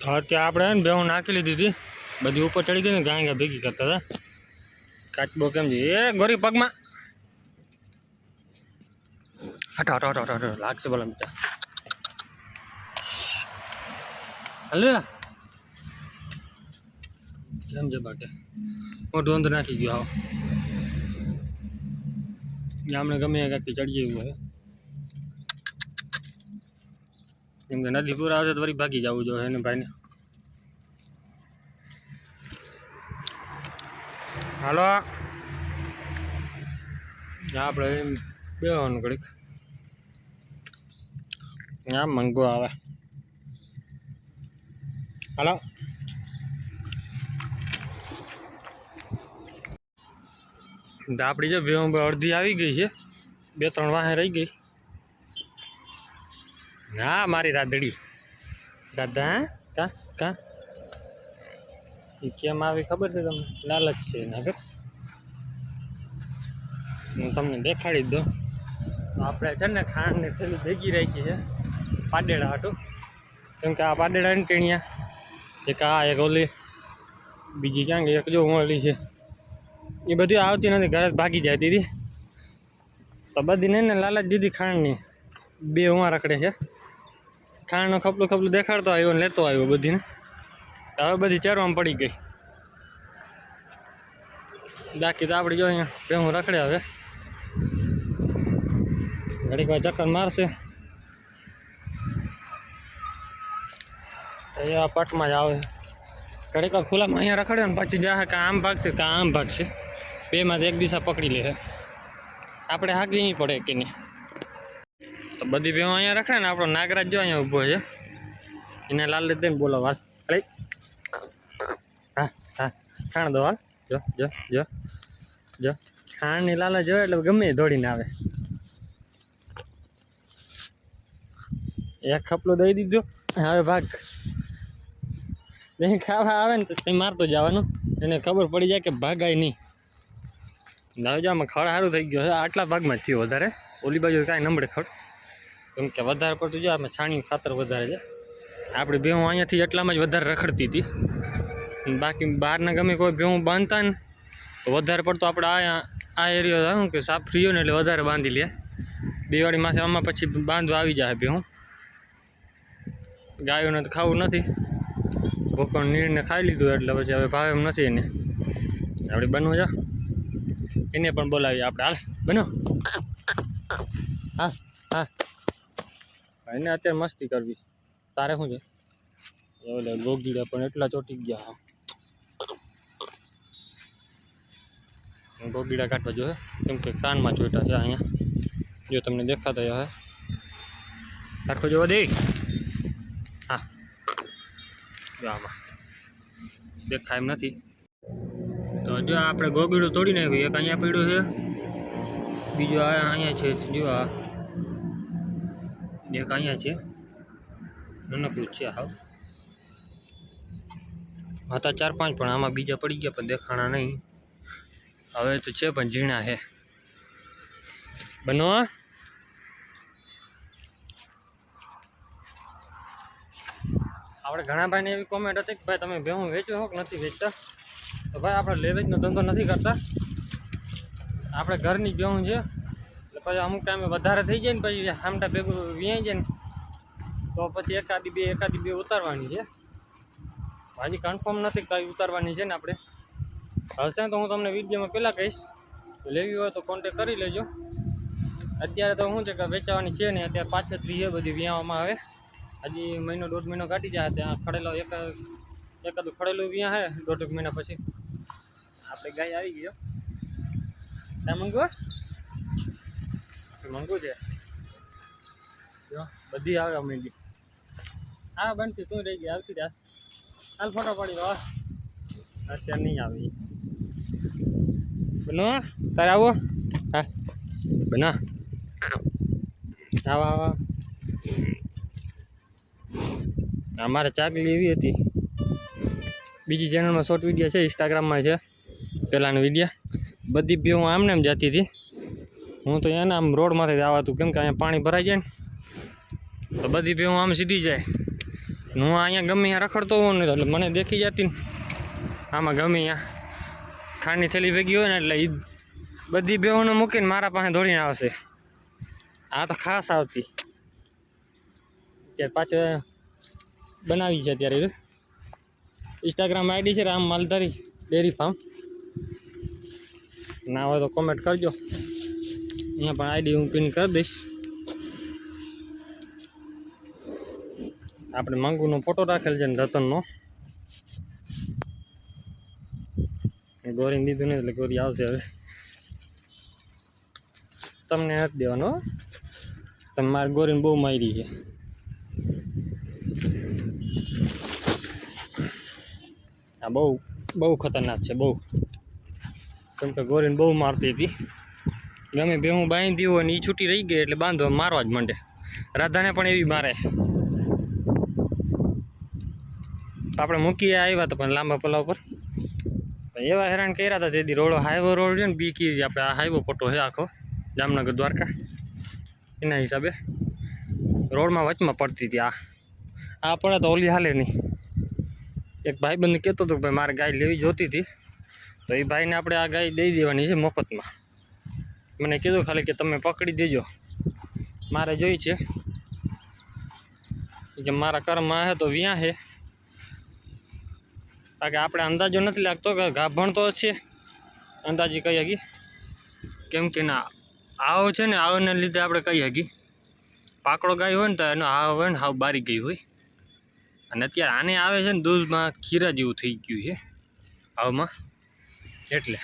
તો ત્યાં આપણે ને બેહું નાખી લીધી હતી. બધી ઉપર ચડી ગઈ ને ગાય ગાય ભેગી કરતા હતા. કાચબો કેમ છે? એ ગોરી પગમાં. હટો હટો હટો હટો લાગશે બોલા બીજા હલે. કેમ છે બાટે? હું ઢોંધ નાખી ગયો આવો. આપણે ગમે કાંઈક ચડીએ એવું હોય. કેમ કે નદી પૂરા આવશે તો વળી ભાગી જવું જોઈએ એને ભાઈને. હાલો. આપણે એમ બેવાનું ઘડીક. આમ મંગો આવે. હાલો. આપણી જો બે અડધી આવી ગઈ છે. બે ત્રણ વાહે રહી ગઈ. હા, મારી રાધડી રાધા કા કા? એ કેમ આવી ખબર છે તમને? લાલચ છે એના ઘર હું તમને દેખાડી દો આપણે છે ને ખાંડની થેલી ભેગી રાખી છે, પાડેડા હાટું. કેમ કે આ પાડેડા ને ટીણિયા. એક આ, એક ઓલી, બીજી ક્યાંક એક જો ઓલી છે. એ બધી આવતી નથી, ઘરે ભાગી જાય દીદી. તો બધી નહીં ને લાલચ દીધી ખાંડની. બે ઉમા રખડે છે. ખાંડનો ખપલું ખપલું દેખાડતો આવ્યો ને લેતો આવ્યો બધીને. હવે બધી ચરવામાં પડી ગઈ. બાકી તો આપણે જો અહીંયા ભેહું રખડે હવે. ઘડીક વાર ચક્કર મારશે. એ આ પટમાં જ આવે. ઘડીક વાર ખુલ્લામાં અહીંયા રખડે ને પછી જાહે કાં આમ ભાગશે કાં આમ ભાગશે. બેમાંથી એક દિશા પકડી લે આપણે હાકવી નહીં પડે કે નહીં. બધી ભેહું અહીંયા રખડે ને આપણો નાગરાજ જો અહીંયા ઊભો છે. એને લાલ દઈને બોલો હાલ. અરે હા હા. ખાણ દો, હાલ. જો જો જો જો. ખાણની લાલા જો એટલે ગમે દોડીને આવે. એક ખપલો દઈ દીધો. હવે ભાગ. નહીં ખાવા આવે ને તો કંઈ મારતો જવાનું. એને ખબર પડી જાય કે ભાગાય નહીં. હવે જો ખડ સારું થઈ ગયો આટલા ભાગમાં થયું વધારે. ઓલી બાજુ કાંઈ નમડે ખડ. કેમ કે વધારે પડતું જો આમાં છાણી ખાતર વધારે છે. આપણી ભેહું અહીંયાથી એટલામાં જ વધારે રખડતી હતી. બાકી બહારના ગમે કોઈ ભેહું બાંધતા ને, તો વધારે પડતો આપણે આ આ એરિયો શું કે સાફ રહ્યો ને એટલે વધારે બાંધી લે. દિવાળી માસે આમાં પછી બાંધવા આવી જાય ભેહું. ગાયોને તો ખાવું નથી. ભોકણ નીરને ખાઈ લીધું એટલે પછી હવે ભાવે એમ નથી એને. આપણે બનવું જા એને પણ બોલાવીએ આપણે હાલ, બનો. હા હા. એને અત્યારે મસ્તી કરવી તારે શું છે? એટલે ગોગીડા પણ એટલા ચોટી ગયા ગોગીડા કાઢવા જોઈએ કેમ કે કાનમાં ચોટ્યા છે અહીંયા. જો તમને દેખાતા હવે રાખો જોવા દે. હા. આમાં દેખાય એમ નથી. તો જો આપણે ગોગીડું તોડી નાખ્યું. એક અહીંયા પડ્યું છે. બીજું આ અહીંયા છે. જો આ એક અહીંયા છે. નાનકડું છે હાવ. હતા ચાર પાંચ પણ આમાં બીજા પડી ગયા, પણ દેખાણા નહીં. હવે તો છે પણ ઝીણા છે બનો આપણે ઘણા ભાઈને એવી કોમેન્ટ હતી કે ભાઈ, તમે ભેહું વેચો છો કે નથી વેચતા? તો ભાઈ, આપણે લેવેજનો ધંધો નથી કરતા. આપણે ઘરની ભેહું છે. એટલે પછી અમુક ટાઈમે વધારે થઈ જાય ને પછી આમટા ભેગું વ્યાઈ જાય ને, તો પછી એકાદી બે એકાદી બે ઉતારવાની છે. હજી કન્ફર્મ નથી કઈ ઉતારવાની છે ને આપણે. હશે તો હું તમને વિડીયોમાં પહેલાં કહીશ. લેવી હોય તો કોન્ટેક કરી લેજો. અત્યારે તો શું છે કે વેચાવાની છે ને, અત્યારે પાછળથી છે બધી વ્યાવામાં આવે. હજી મહિનો દોઢ મહિનો કાઢી જાય, ત્યાં ખડેલો એક, એકાદ ખડેલું વ્યાં હે, દોઢેક મહિના પછી. આપણે ગાય આવી ગયો. ત્યાં મંગવું છે. જો, બધી આવે અમે હા, બનશે, તું રહી ગઈ, આવતી જા હાલ ફોટો પડી દો અત્યારે નહીં આવી. બનો, તારે આવો. હા, બના. આવા આવા. અમારે ચાકલી એવી હતી. બીજી ચેનલમાં શોર્ટ વીડિયો છે ઇન્સ્ટાગ્રામમાં છે. પહેલાંની વિડીયા બધી બી હું આમને એમ જતી હતી. હું તો એના આમ રોડમાંથી જ આવતું, કેમ કે અહીંયા પાણી ભરાઈ જાય ને, તો બધી બી આમ સીધી જાય. હું અહીંયા ગમે અહીંયા રખડતો હોઉં ને એટલે મને દેખી જતી ને. આમાં ગમે અહીંયા ખાંડની થેલી ભેગી હોય ને એટલે એ બધી બેહોને મૂકીને મારા પાસે દોડીને આવશે. આ તો ખાસ આવતી. ત્યારે પાછળ બનાવી છે અત્યારે ઇન્સ્ટાગ્રામ આઈડી છે રામ માલધારી ડેરી ફાર્મ. ના હોય તો કોમેન્ટ કરજો. અહીંયા પણ આઈડી હું પિન કરી દઈશ. આપણે માંગુનો ફોટો રાખેલ છે ને રતનનો. ગોરીને દીધું નહીં એટલે ગોરી આવશે હવે. તમને નથી દેવાનો તમે મારી ગોરીને બહુ મારી છે. આ બહુ બહુ ખતરનાક છે બહુ. કેમ કે ગોરીને બહુ મારતી હતી. ગમે બે હું બાંધી હોય ને એ છૂટી રહી ગઈ એટલે બાંધો મારવા જ માંડે. રાધાને પણ એવી મારે. આપણે મૂકીએ આવ્યા તો પણ લાંબા પલા ઉપર એવા હેરાન કર્યા હતા તેથી રોડ હાઈવો રોડ છે ને બીકી આપણે આ હાઈવો પટ્ટો છે આખો, જામનગર દ્વારકા. એના હિસાબે રોડમાં વચમાં પડતી હતી આ. આ પડે તો ઓલી હાલે નહીં. એક ભાઈબંધ કહેતો હતો કે ભાઈ મારે ગાય લેવી જોતી હતી. તો એ ભાઈને આપણે આ ગાય દઈ દેવાની છે મફતમાં. મને કીધું ખાલી કે તમે પકડી દેજો. મારે જોઈ છે. કે મારા કર્મમાં હે તો વ્યાં છે બાકી આપણે અંદાજો નથી લાગતો કે ગાભણ તો છે. અંદાજી કહી હકી કેમ કે ના આવો છે ને આવને લીધે આપણે કહી હકી પાકડો ગાય હોય ને તો એનો આવ હોય ને, હાવ બારી ગઈ હોય. અને અત્યારે આને આવે છે ને દૂધમાં ખીરા જેવું થઈ ગયું છે. આવમાં એટલે.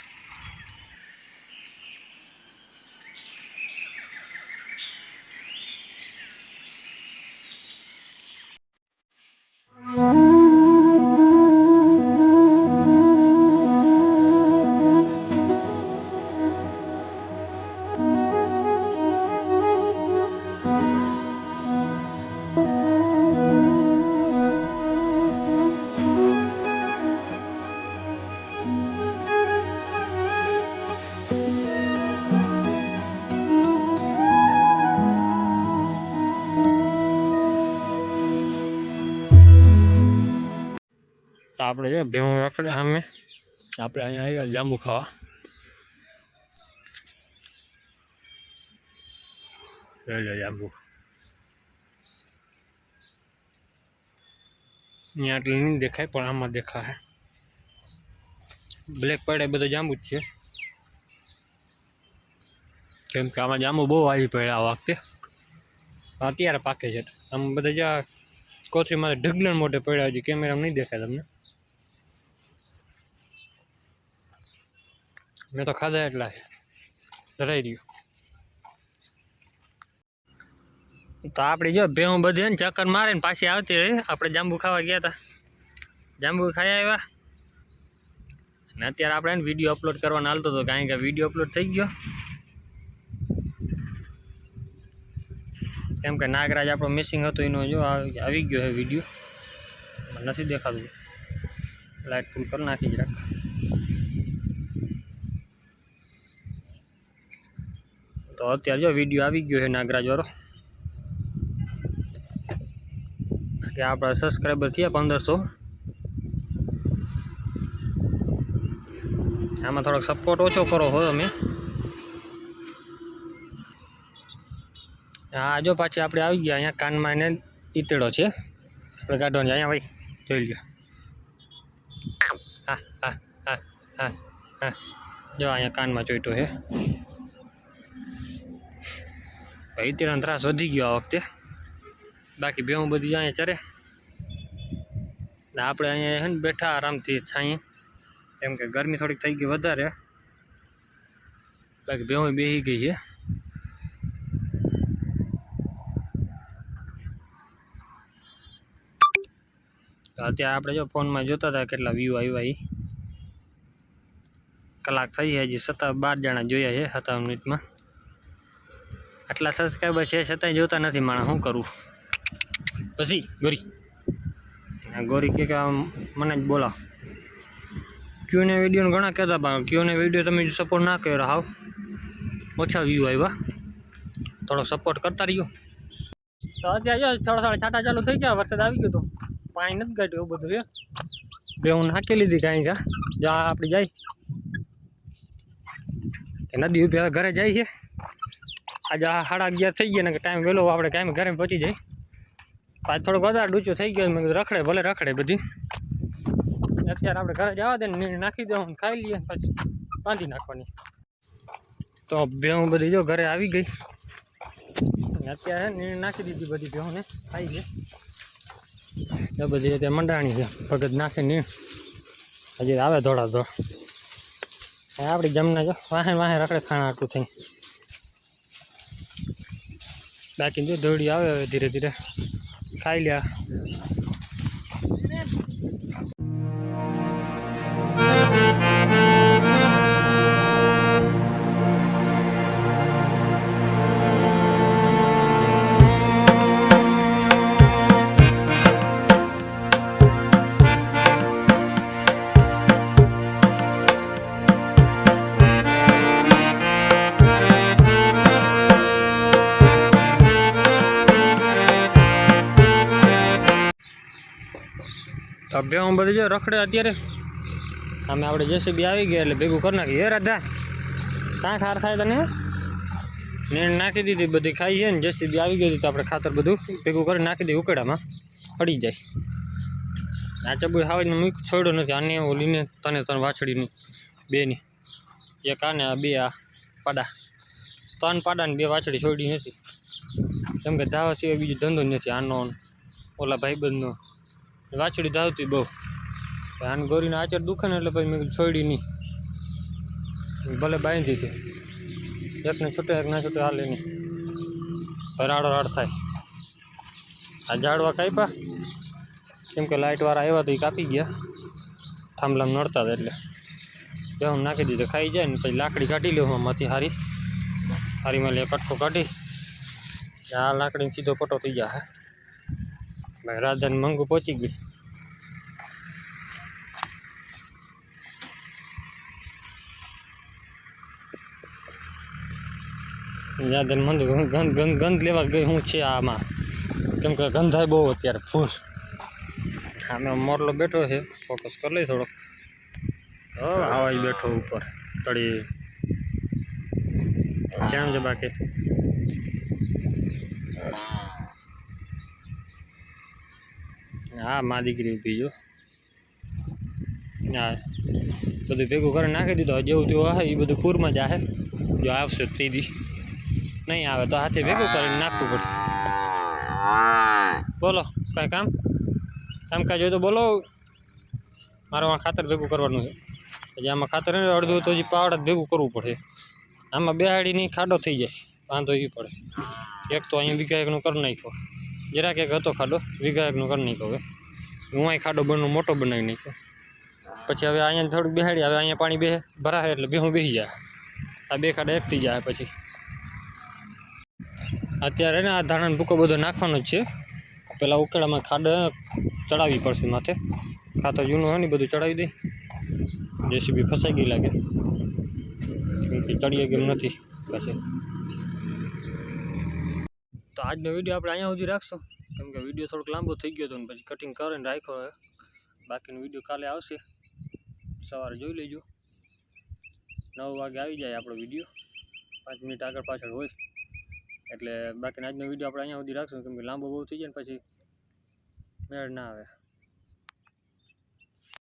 આપણે છે ભેવું રખડે સામે. આપણે અહીંયા આવ્યા જાંબુ ખાવા. જાંબુ. અહીંયા એટલે નહીં દેખાય પણ આમાં દેખાય બ્લેક પડે બધું જાંબુ જ છે. કેમ કે આમાં જાંબુ બહુ આવી પડ્યા આ વખતે. અત્યારે પાકે છે. આમ બધા જ્યાં કોથળીમાં ઢગલણ મોટે પડ્યા હજી કેમેરામાં નહીં દેખાય તમને. મેં તો ખાધા એટલા છે ધરાઈ રહ્યું. તો આપણે જો ભેહું બધી ને ચક્કર મારે ને પાછી આવતી રહી. આપણે જાંબુ ખાવા ગયા હતા જાંબુ ખાઈ આવ્યા. ને અત્યારે આપણે એને વીડિયો અપલોડ કરવાનો હાલતો હતો કારણ કે વીડિયો અપલોડ થઈ ગયો. કેમ કે નાગરાજ આપણો મિસિંગ હતો, એનો જો આવી ગયો છે વીડિયો નથી દેખાતું. લાઇટ ફૂલ કરી નાખી જ રાખ તો અત્યારે જો વીડિયો આવી ગયો છે નાગરાજવાળો. કે આપણા સબસ્ક્રાઈબર થયા પંદરસો. આમાં થોડોક સપોર્ટ ઓછો કરો હો તમે. હા, જો પાછી આપણે આવી ગયા, અહીંયા કાનમાં એને ઈતડો છે. આપણે કાઢવાનો અહીંયા, ભાઈ, જોઈ લ્યો. હા હા હા હા હા. જો અહીંયા કાનમાં ચોઈટો છે. ઈતેડાનો ત્રાસ વધી ગયો આ વખતે. બાકી બેહું બધી અહીંયા ચરે. ને આપણે અહીંયા છે ને બેઠા આરામથી છાંયે કેમ કે ગરમી થોડીક થઈ ગઈ વધારે. બાકી બેહું બેસી ગઈ છે. અત્યારે આપણે જો ફોનમાં જોતા હતા કેટલા વ્યૂ આવ્યા એ કલાક થઈ હજી, સત્તા બાર જણા જોયા છે સત્તાવન મિનિટમાં. આટલા સબસ્ક્રાઈબર છે છતાંય જોતા નથી માણસ, શું કરું? પછી, ગોરી. ગોરી કે મને જ બોલાવ. ક્યુને વિડીયોને ઘણા કહેતા પણ ક્યુને વીડિયો તમે સપોર્ટ ના કર્યો હાવ. ઓછા વ્યૂ આવ્યા. થોડો સપોર્ટ કરતા રહ્યો. તો અત્યારે જો થોડા થોડા છાંટા ચાલુ થઈ ગયા, વરસાદ આવી ગયો તો પાણી નથી કાઢ્યું એવું બધું બે હું નાખી લીધી કાંઈ કા જા, આપણી જાય. નદી ઊભી ઘરે જાય છે. આજે આ સાડા અગિયાર થઈ ગયા ને કે ટાઈમ વહેલો આપણે કાંઈ ઘરે પહોંચી જાય પાછ થોડોક વધારે ડૂચો થઈ ગયો મેં કીધું રખડે, ભલે રખડે બધી. અત્યારે આપણે ઘરે જવા દે ને નીણ નાખી દઉં ખાઈ લઈએ પછી બાંધી નાખવાની. તો ભેહું બધી જો ઘરે આવી ગઈ. અને અત્યારે નીણ નાખી દીધી બધી ભેહુંને, ખાઈ છે એ બધી રીતે મંડાણી છે, ભગત નાખી નીણ. હજી આવે ધોળા ધોળ આ આપણી જમના જો વાહે વાહે રખડે ખાણા આટલું થઈ બાકી જો દોડી આવે હવે ધીરે ધીરે. ખાઈ લ્યા. હું બધું જો રખડે અત્યારે. અમે આપણે જેસીબી આવી ગયા એટલે ભેગું કરી નાખીએ. રાધા કાં ખાર થાય તને? નીણ નાખી દીધી બધી, ખાઈ છે ને, જેસીબી આવી ગઈ હતી તો આપણે ખાતર બધું ભેગું કરી નાખી દઈએ ઉકેડામાં પડી જાય. આ ચબુ હાવજને મૂક છોડ્યો નથી. આને ઓલીને તને તને વાછડીની, બેની. એક આને, આ બે, આ પાડા. ત્રણ પાડાને બે વાછડી છોડી નથી. કેમ કે ધાવા સિવાય બીજો ધંધો નથી. આનો ઓલા ભાઈબંધનો. વાછડી ધાવતી બહુ. આને ગોરીને આચર દુખે ને એટલે પછી મેં કીધું છોડી નહીં. ભલે બાંધી હતી એકને છૂટે, એક ના છૂટે, હાલે નહીં. રાડો રાડ થાય. આ ઝાડવા કાપ્યા. કેમ કે લાઇટવાળા આવ્યા તો એ કાપી ગયા. થાંભલામાં નડતા હતા એટલે. હું નાખી દીધું, ખાઈ જાય ને પછી લાકડી કાઢી લઉં આમાંથી હારી. હારીમાં લે, કટકો કાઢી. આ લાકડીને સીધો પટો થઈ જાય ભાઈ રાધાને મંગુ પહોંચી ગઈ યાદન મંદ, ગંધ ગંધ ગંધ લેવા ગઈ હું છે આમાં. કેમ કે ગંધાય બહુ અત્યારે ફૂલ. આમે મોરલો બેઠો છે ફોકસ કરી લઈ થોડોક. આવાજ બેઠો ઉપર, તળી. કેમ છે બાકી. હા મા દીકરી ઊભી જો હા. બધું ભેગું કરી નાખી દીધું. જેવું તેવું આવે એ બધું પૂરમાં જ આવે. જો આવશે ત્રીજી નહીં આવે તો હાથે ભેગું કરીને નાખવું પડે. બોલો, કાંઈ કામ? કામકાજ હોય તો બોલો. મારે આ ખાતર ભેગું કરવાનું છે. હજી આમાં ખાતર અડધું તો હજી પાવડા ભેગું કરવું પડે. આમાં બેહાડીની ખાડો થઈ જાય. વાંધો એ પડે. એક તો અહીંયા બીજા એકનું કરી નાખ્યો. જરાક એક હતો ખાડો વીઘા એકનું કરી નાખ્યો હવે. હું અહીં ખાડો બનો મોટો બનાવી નાખ્યો. પછી હવે અહીંયા થોડુંક બેહાડી, હવે અહીંયા પાણી બે ભરાય એટલે બેહું બેસી જાય. આ બે ખાડા એક થઈ જાય પછી. અત્યારે ને આ ધાણાનો ભૂકો બધો નાખવાનો જ છે. પેલા ઉકેળામાં ખાડ ચડાવવી પડશે માથે. ખાતર જૂનું હોય ને બધું ચડાવી દઈ જેસીબી ફસાઈ ગઈ લાગે. કેમ કે ચડીએ ગયું નથી. પછી આજનો વીડિયો આપણે અહીંયા સુધી રાખશું. કેમ કે વીડિયો થોડોક લાંબો થઈ ગયો હતો પછી કટિંગ કરીને રાખ્યો હવે. બાકીનો વીડિયો કાલે આવશે. સવારે જોઈ લેજો. નવ વાગે આવી જાય આપણો વીડિયો. પાંચ મિનિટ આગળ પાછળ હોય. એટલે બાકીના આજનો વીડિયો આપણે અહીંયા સુધી રાખશું. કેમ કે લાંબો બહુ થઈ જાય ને પછી મેળ ના આવે.